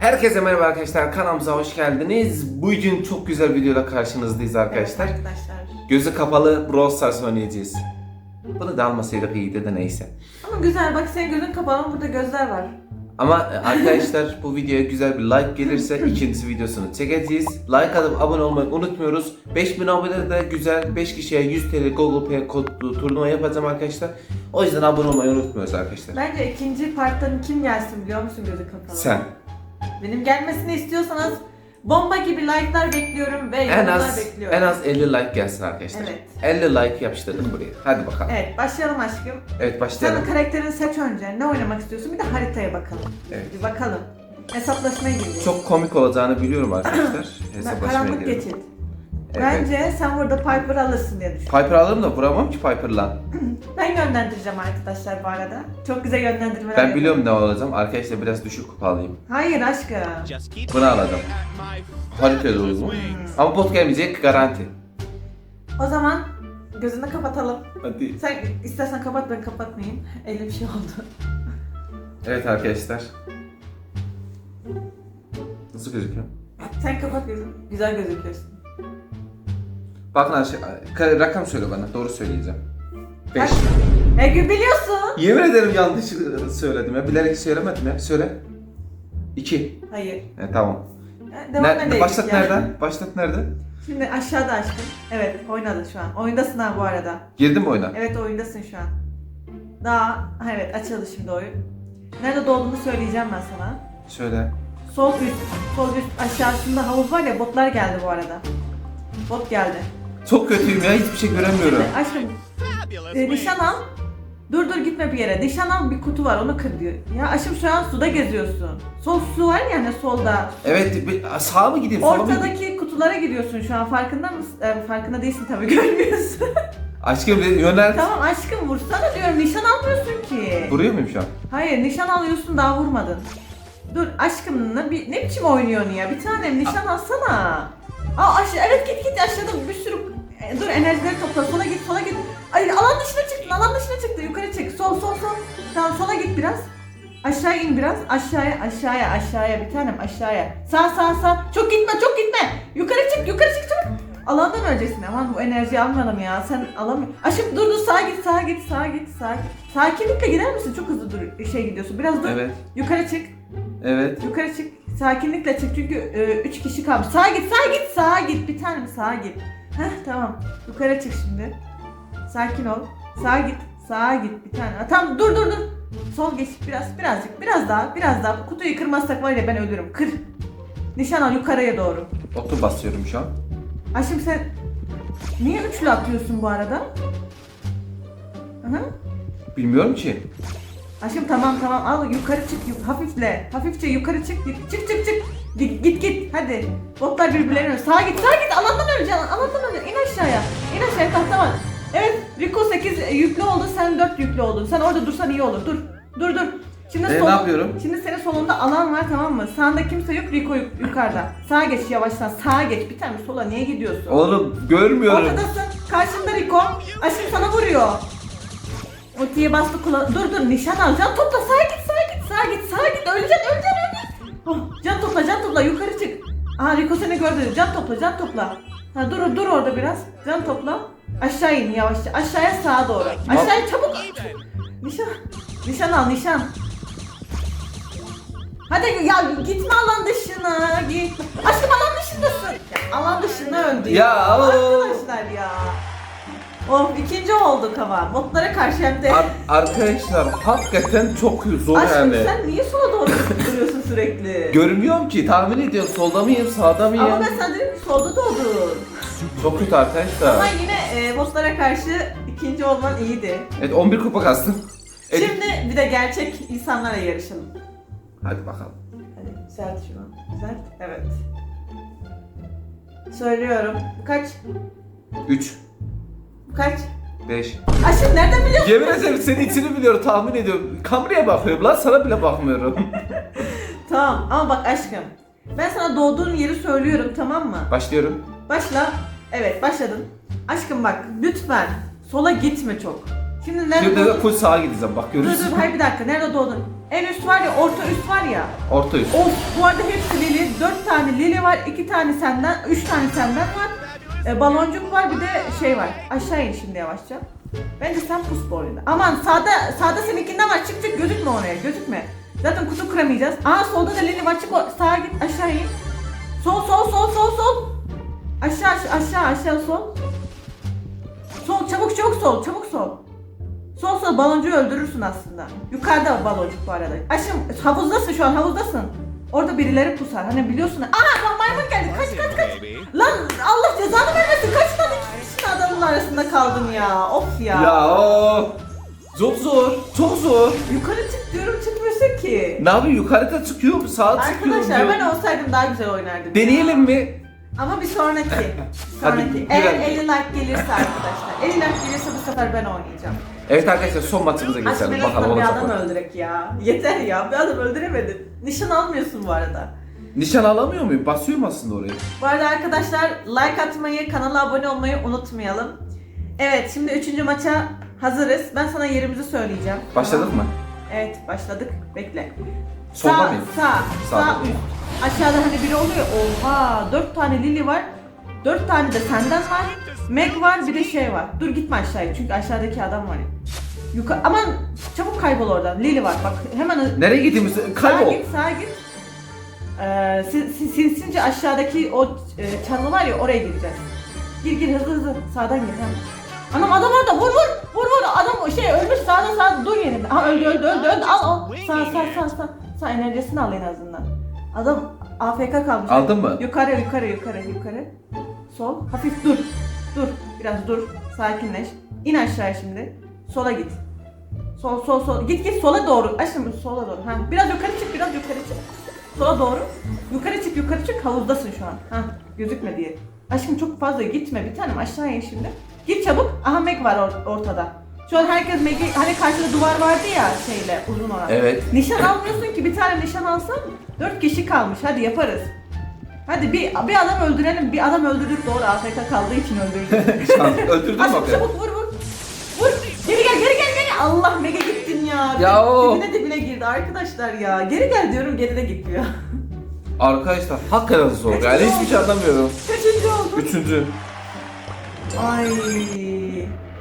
Herkese merhaba arkadaşlar kanalımıza hoş geldiniz. Bugün çok güzel videoyla karşınızdayız arkadaşlar. Evet arkadaşlar. Gözü kapalı Brawl Stars oynayacağız. Bunu da almasaydık iyiydi de neyse. Ama güzel bak senin gözün kapalı ama burada gözler var. Ama arkadaşlar bu videoya güzel bir like gelirse ikinci videosunu çekeceğiz. Like atıp abone olmayı unutmuyoruz. 5000 abone de güzel 5 kişiye 100 TL Google Pay kodlu turnuva yapacağım arkadaşlar. O yüzden abone olmayı unutmuyoruz arkadaşlar. Bence ikinci parttan kim gelsin biliyor musun gözü kapalı? Sen Benim gelmesini istiyorsanız bomba gibi like'lar bekliyorum ve en yorumlar az bekliyorum. en az 50 like gelsin arkadaşlar. Evet. 50 like yapıştırdık buraya. Hadi bakalım. Evet başlayalım aşkım. Evet başlayalım. de karakterini seç önce. Ne oynamak istiyorsun? Bir de haritaya bakalım. Evet. Bir bakalım. Hesaplaşmaya gireceğiz. Çok komik olacağını biliyorum arkadaşlar. Ben Hesaplaşmaya karanlık geçit. Evet. Bence sen burada Piper alırsın diye düşünüyorum. Piper alırım da vuramam ki Piper'la. Ben yönlendireceğim arkadaşlar bu arada. Çok güzel yönlendirmeler Ben yapıyorum. biliyorum ne olacağım. Arkadaşlar biraz düşük kupa alayım. Hayır aşkım. Bunu alacağım. Harika olur mu? Ama bot gelmeyecek garanti. O zaman gözünü kapatalım. Hadi. Sen istersen kapat ben kapatmayayım. Elim bir şey oldu. Evet arkadaşlar. Nasıl gözüküyor? Sen kapat gözünü. Güzel gözüküyorsun. Bakın aşağı, rakam söyle bana. Doğru söyleyeceğim. 5. Kaç? E gü- biliyorsun. Yemin ederim yanlış söyledim ya. Bilerek söylemedim ya. Söyle. 2. Hayır. Evet tamam. E, Devam edelim. Başlat ya. nereden? Başlat nerede? Şimdi aşağıda aşkım. Evet oynadın şu an. Oyundasın ha bu arada. Girdin mi oyuna? Evet oyundasın şu an. Daha ha, evet açıldı şimdi oyun. Nerede doğduğunu söyleyeceğim ben sana. Söyle. Sol üst, sol üst aşağısında havuz var ya botlar geldi bu arada. Bot geldi. Çok kötüyüm ya. Hiçbir şey göremiyorum. Aşkım E, nişan al. Dur dur gitme bir yere. Nişan al bir kutu var onu kır diyor. Ya aşkım şu an suda geziyorsun. Sol su var ya hani solda. Evet, bir, sağa mı gideyim? sola mı gideyim? Ortadaki kutulara giriyorsun şu an farkında mısın? E, farkında değilsin tabii görmüyorsun. Aşkım yönel. tamam aşkım vursana diyorum nişan almıyorsun ki. Vuruyor muyum şu an? Hayır nişan alıyorsun daha vurmadın. Dur aşkım ne, bi- ne biçim oynuyorsun ya? Bir tanem nişan alsana. Aa aşağı evet git git aşağıda enerjileri topla sola git sola git. Ay alan dışına çıktın alan dışına çıktı yukarı çık sol sol sol. Tamam sola git biraz. Aşağı in biraz. Aşağıya aşağıya aşağıya bir tanem aşağıya. Sağ sağ sağ. Çok gitme çok gitme. Yukarı çık yukarı çık çabuk. Alandan öleceksin aman bu enerjiyi almadım ya sen alamıyorsun. Aşkım dur dur sağa git sağa git sağa git sağa git. Sakinlikle gider misin? Çok hızlı dur şey gidiyorsun. Biraz dur. Evet. Yukarı çık. Evet. Yukarı çık. Sakinlikle çık çünkü e, üç kişi kalmış. Sağa git, sağa git, sağa git. Bir tanem sağa git. Heh tamam. Yukarı çık şimdi. Sakin ol. Sağa git, sağa git. Bir tane. Tamam dur dur dur. Sol geç biraz, birazcık, biraz daha, biraz daha. Kutuyu kırmazsak var ya ben ölürüm. Kır. Nişan al yukarıya doğru. Otu basıyorum şu an. Aşkım sen niye üçlü atıyorsun bu arada? Hı. Bilmiyorum ki. Aşkım tamam tamam al yukarı çık hafifle hafifçe yukarı çık çık çık çık git git git. Hadi. Botlar birbirlerine sağa git sağa git. Alandan öleceksin alandan öleceksin in aşağıya. İn aşağıya. Tahta var. Evet. Rico 8 yüklü oldu. Sen 4 yüklü oldun. Sen orada dursan iyi olur. Dur. Dur dur. Şimdi E, sol- ne yapıyorum? şimdi senin solunda alan var tamam mı? Sağında kimse yok. Rico yuk- yukarıda. Sağa geç yavaştan. Sağa geç. Bir tane sola niye gidiyorsun? Oğlum görmüyorum. Ortadasın. Karşında Rico. Aşkım sana vuruyor. Ultiye bastı kula... Dur dur. Nişan al. Can topla. Sağa git sağa git. Sağa git sağa git. Öleceksin öleceksin öleceksin. Oh, can topla can topla yukarı çık. Aha Rico seni gördü. Can topla can topla. Ha dur dur orada biraz. Can topla. Aşağı in yavaşça. Aşağıya sağa doğru. Aşağıya çabuk. Nişan. Nişan al nişan. Hadi ya gitme alan dışına git. Aşkım alan dışındasın. Ya, alan dışına öldü Ya, Arkadaşlar ya. Of ikinci olduk ama. Botlara karşı hem de. Ar- arkadaşlar hakikaten çok zor Aşkım yani. sen niye sola doğru duruyorsun sürekli? Görmüyorum ki tahmin ediyorum solda mıyım sağda mıyım? ama ben sana dedim ki solda doğdun. Çok kötü arkadaşlar. Ama yine e, botlara karşı ikinci olman iyiydi. Evet 11 kupa kastım. Evet. Şimdi bir de gerçek insanlarla yarışalım. Hadi bakalım. Hadi düzelt şunu. Düzelt. Evet. Söylüyorum. Kaç? 3, Kaç? 5. Aşkım nereden biliyorsun? Yemin ederim senin içini biliyorum tahmin ediyorum. Kameraya bakıyorum lan sana bile bakmıyorum. Tamam ama bak aşkım. Ben sana doğduğun yeri söylüyorum tamam mı? Başlıyorum. Başla. Evet başladın. Aşkım bak lütfen sola gitme çok. Şimdi nerede Şimdi de full sağa gideceğim bak Dur görürsün. dur hayır bir dakika. Nerede doğdun? En üst var ya, orta üst var ya. Orta üst. Of bu arada hepsi Lili. Dört tane Lili var, iki tane senden, üç tane senden var. E, baloncuk var bir de şey var. Aşağı in şimdi yavaşça. Bence sen pus bu oyunda. Aman sağda, sağda seninkinden var. Çık çık gözükme oraya gözükme. Zaten kutu kıramayacağız. Aa solda da Lili var. Çık o, sağa git aşağı in. Sol sol sol sol sol. Aşağı aşağı aşağı sol. Sol çabuk çabuk sol çabuk sol. Sol sol baloncuğu öldürürsün aslında. Yukarıda baloncuk bu arada. Aşkım havuzdasın şu an havuzdasın. Orada birileri pusar. Hani biliyorsun. Aha lan maymun geldi. Kaç kaç kaç. Lan Allah cezanı vermesin. Kaç tane kişinin adamın arasında kaldın ya. Of ya. Ya o. Çok zor. Çok zor. Yukarı çık diyorum çıkmıyorsun ki. Ne yapayım yukarıda çıkıyorum sağa çıkıyorum Arkadaşlar diyor. ben olsaydım daha güzel oynardım. Deneyelim mi? Ama bir sonraki. Sonraki. bir Eğer dakika. 50 like gelirse arkadaşlar. 50 like gelirse bu sefer ben oynayacağım. Evet arkadaşlar son maçımıza Aşkım geçelim. Bakalım bir olacak adam mı? öldürek ya. Yeter ya bir adam öldüremedin. Nişan almıyorsun bu arada. Nişan alamıyor muyum? Basıyorum aslında oraya. Bu arada arkadaşlar like atmayı, kanala abone olmayı unutmayalım. Evet şimdi üçüncü maça hazırız. Ben sana yerimizi söyleyeceğim. Başladık mı? Evet başladık. Bekle. Solda sağ, mıyım? Sağ, Sağda. sağ üst. Aşağıda hani biri oluyor. Oha dört tane Lili var. Dört tane de senden var. Meg var bir de şey var. Dur gitme aşağıya çünkü aşağıdaki adam var. Yukarı aman çabuk kaybol oradan. Lili var bak hemen Nereye gideyim? Kaybol. Sağa git, sağa git. Ee, sin- sin- sinsince aşağıdaki o e, çalı var ya oraya gireceğiz. Gir gir hızlı hızlı sağdan gir. Ha. Anam adam orada vur vur vur vur adam şey ölmüş sağda sağda dur yerinde. Ha öldü öldü öldü öldü al al. Sağ sağ sağ sağ. Sağ enerjisini al en azından. Adam AFK kalmış. Aldın mı? Yukarı yukarı yukarı yukarı. Sol hafif dur. Dur biraz dur. Sakinleş. İn aşağıya şimdi. Sola git. Sol sol sol. Git git sola doğru. Aşkım sola doğru. Ha. Biraz yukarı çık biraz yukarı çık. Sola doğru. Yukarı çık yukarı çık. Havuzdasın şu an. Ha. Gözükme diye. Aşkım çok fazla gitme bir tanem aşağıya in şimdi. Git çabuk. Aha Meg var or- ortada. Şu an herkes Meg'i hani karşıda duvar vardı ya şeyle uzun olan. Evet. Nişan almıyorsun ki bir tane nişan alsan dört kişi kalmış. Hadi yaparız. Hadi bir, bir adam öldürelim. Bir adam öldürdük doğru AFK kaldığı için öldürdük. Şans. Öldürdün Aşkım bakayım. çabuk vur vur. Vur. Geri gel geri gel geri. Allah mega gittin ya. Ya o. Dibine dibine girdi arkadaşlar ya. Geri gel diyorum geride gitmiyor. Arkadaşlar hakikaten zor. Yani hiçbir şey anlamıyorum. Kaçıncı? Üçüncü. Ay.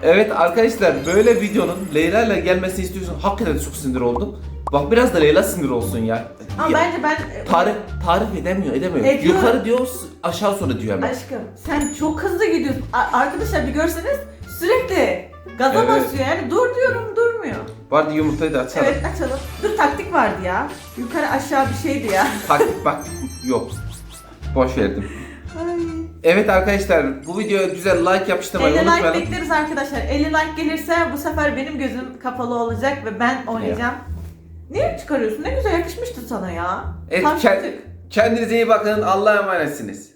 Evet arkadaşlar böyle videonun Leyla ile gelmesini istiyorsun. Hakikaten çok sinir oldum. Bak biraz da Leyla sinir olsun ya. Ama Ya, bence ben... tarif, tarif edemiyor, edemiyor. Ediyor. Yukarı diyor, aşağı sonra diyor hemen. Aşkım sen çok hızlı gidiyorsun. A- arkadaşlar bir görseniz sürekli gaza Evet. basıyor yani dur diyorum durmuyor. Vardı yumurtayı da açalım. Evet açalım. Dur taktik vardı ya. Yukarı aşağı bir şeydi ya. Taktik bak yok. Boş verdim. Evet arkadaşlar bu videoya güzel like yapıştırmayı 50 like unutmayalım. bekleriz arkadaşlar. 50 like gelirse bu sefer benim gözüm kapalı olacak ve ben oynayacağım. Niye çıkarıyorsun? Ne güzel yakışmıştı sana ya. Evet, Tam kend- kendinize iyi bakın. Allah'a emanetsiniz.